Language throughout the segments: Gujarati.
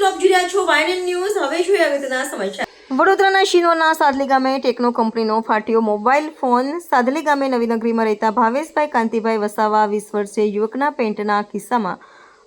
રહ્યા છો વાયરલ ન્યૂઝ. હવે જોઈએ અગત્યના સમાચાર. વડોદરાના શિનોરના સાદલી ગામે ટેકનો કંપનીનો ફાટ્યો મોબાઈલ ફોન. સાદલી ગામે નવીનગરીમાં રહેતા ભાવેશભાઈ કાંતિભાઈ વસાવા વીસ વર્ષીય યુવકના પેન્ટના કિસ્સામાં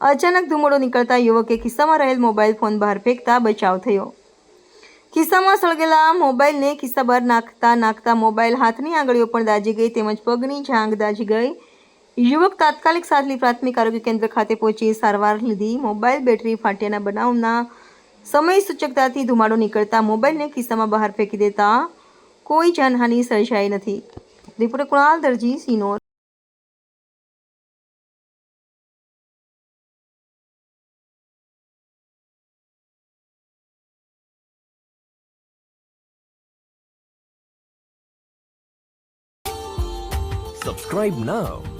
અચાનક ધુમાડો નીકળતા યુવકે ખિસ્સામાં રહેલ મોબાઈલ ફોન બહાર ફેંકતા બચાવ થયો. ખિસ્સામાં સળગેલા મોબાઈલને ખિસ્સા બહાર નાખતા નાખતા મોબાઈલ હાથની આંગળીઓ પણ દાજી ગઈ તેમજ પગની જાંગ દાજી ગઈ. યુવક તાત્કાલિક સાદલી પ્રાથમિક આરોગ્ય કેન્દ્ર ખાતે પહોંચી સારવાર લીધી. મોબાઈલ બેટરી ફાટ્યાના બનાવના સમય સૂચકતાથી ધુમાડો નીકળતા મોબાઈલને ખિસ્સામાં બહાર ફેંકી દેતા કોઈ જાનહાનિ સર્જાઈ નથી. Reporter Kunal Darji, Sinor. Subscribe now.